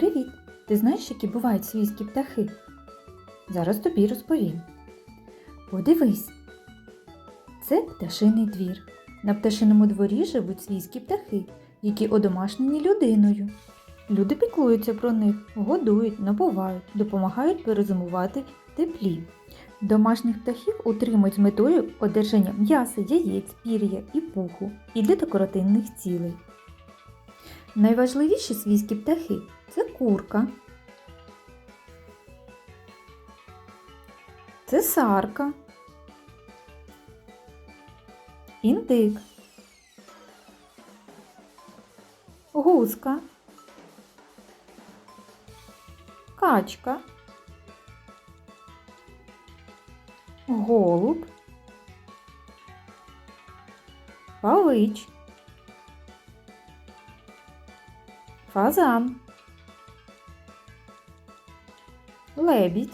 Привіт! Ти знаєш, які бувають свійські птахи? Зараз тобі розповім. Подивись. Це пташиний двір. На пташиному дворі живуть свійські птахи, які одомашнені людиною. Люди піклуються про них, годують, напувають, допомагають перезимувати теплі. Домашніх птахів утримують з метою одержання м'яса, яєць, пір'я і пуху і для декоративних цілей. Найважливіші свійські птахи це курка, це сарка, індик, гуска, качка, голуб, павич, фазан, лебідь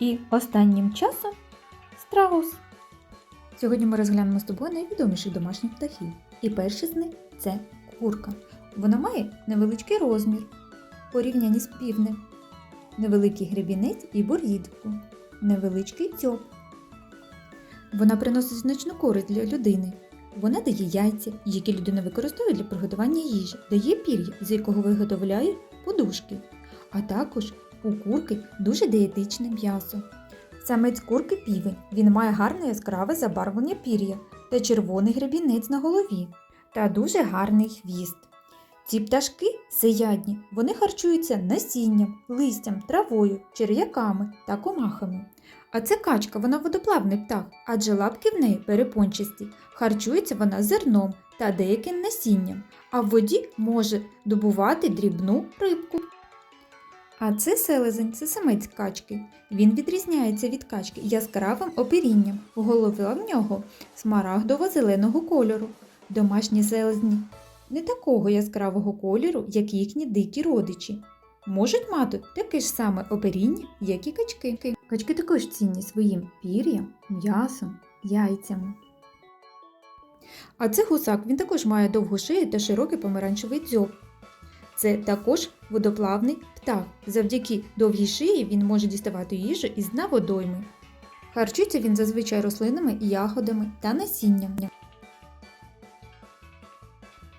і останнім часом страус. Сьогодні ми розглянемо з тобою найвідоміших домашніх птахів. І перший з них це курка. Вона має невеличкий розмір порівнянні з півнем, невеликий гребінець і борідку, невеличкий дзьоб. Вона приносить значну користь для людини. Вона дає яйця, які людина використовує для приготування їжі, дає пір'я, з якого виготовляє подушки, а також у курки дуже дієтичне м'ясо. Самець курки півень. Він має гарне яскраве забарвлення пір'я та червоний гребінець на голові та дуже гарний хвіст. Ці пташки сиядні, вони харчуються насінням, листям, травою, черв'яками та комахами. А це качка, вона водоплавний птах, адже лапки в неї перепончасті. Харчується вона зерном та деяким насінням, а в воді може добувати дрібну рибку. А це селезень, це самець качки. Він відрізняється від качки яскравим оперінням. Голова в нього смарагдово-зеленого кольору. Домашні селезні не такого яскравого кольору, як їхні дикі родичі. Можуть мати таке ж саме оперіння, як і качки. Качки також цінні своїм пір'ям, м'ясом, яйцями. А це гусак, він також має довгу шию та широкий помаранчевий дзьоб. Це також водоплавний птах. Завдяки довгій шиї він може діставати їжу із дна водойми. Харчується він зазвичай рослинами, ягодами та насінням.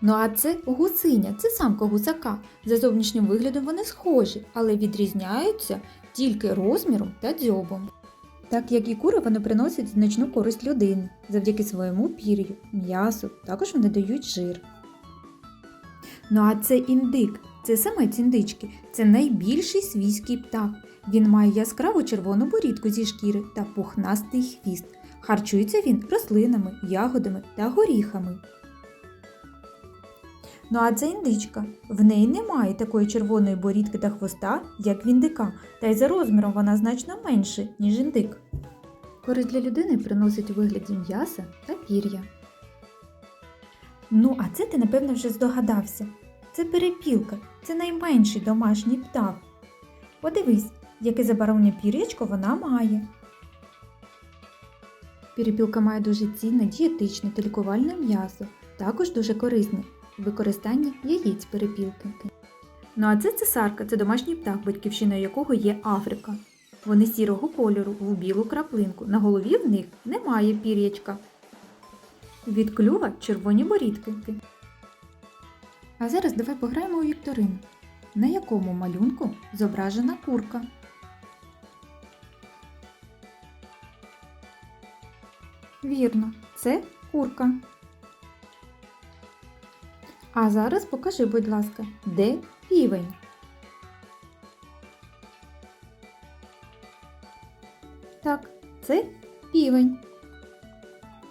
Ну а це гусиня, це самка гусака. За зовнішнім виглядом вони схожі, але відрізняються тільки розміром та дзьобом. Так як і кури, вони приносять значну користь людині завдяки своєму пір'ю, м'ясу, також вони дають жир. Ну а це індик, це самець індички, це найбільший свійський птах. Він має яскраву червону борідку зі шкіри та пухнастий хвіст. Харчується він рослинами, ягодами та горіхами. Ну а це індичка. В неї немає такої червоної борідки та хвоста, як в індика, та й за розміром вона значно менше, ніж індик. Користь для людини приносить у вигляді м'яса та пір'я. Ну, а це ти, напевно, вже здогадався. Це перепілка, це найменший домашній птах. Подивись, яке забарвлення пір'ячко вона має. Перепілка має дуже цінне, дієтичне та лікувальне м'ясо, також дуже корисне в використанні яєць перепілки. Ну а це цесарка, це домашній птах, батьківщиною якого є Африка. Вони сірого кольору, в білу краплинку. На голові в них немає пір'ячка. Від клюва червоні борідки. А зараз давай пограємо у вікторину. На якому малюнку зображена курка? Вірно, це курка. А зараз покажи, будь ласка, де півень? Так, це півень.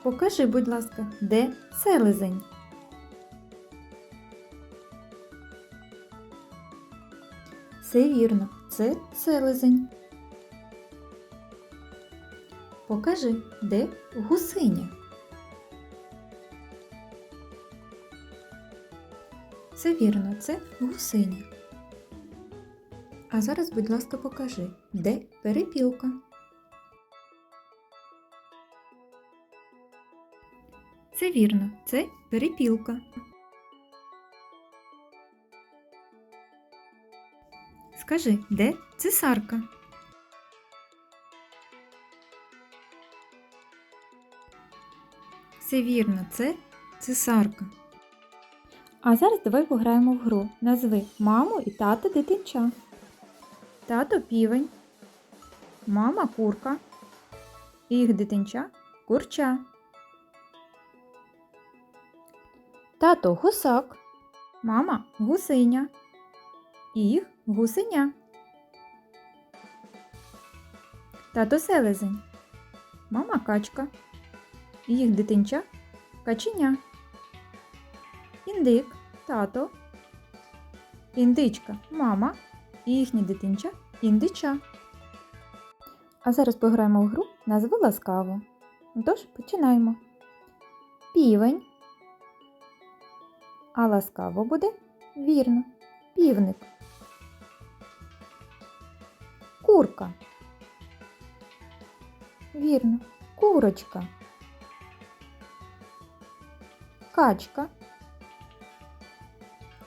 Покажи, будь ласка, де селезень? Все вірно, це селезень. Покажи, де гусиня? Все вірно, це гусиня. А зараз, будь ласка, покажи, де перепілка? Це вірно, це перепілка. Скажи, де цесарка? Все вірно, це цесарка. А зараз давай пограємо в гру. Назви маму і тата дитинча. Тато півень, мама курка, і їх дитинча курча. Тато гусак, мама гусиня, їх гусеня. Тато селезень, мама качка, їх дитинча каченя. Індик, тато, індичка, мама і їхнє дитинча індича. А зараз пограємо в гру назви ласкаво. Тож починаємо. Півень. А ласкаво буде вірно. Півник. Курка. Вірно. Курочка. Качка.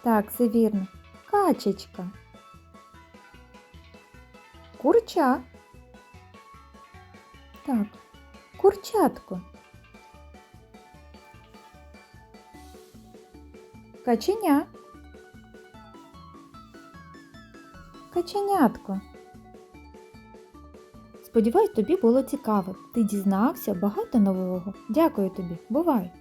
Так, все вірно. Качечка. Курча. Так, курчатко. Каченя. Каченятко. Сподіваюсь, тобі було цікаво. Ти дізнався багато нового. Дякую тобі. Бувай!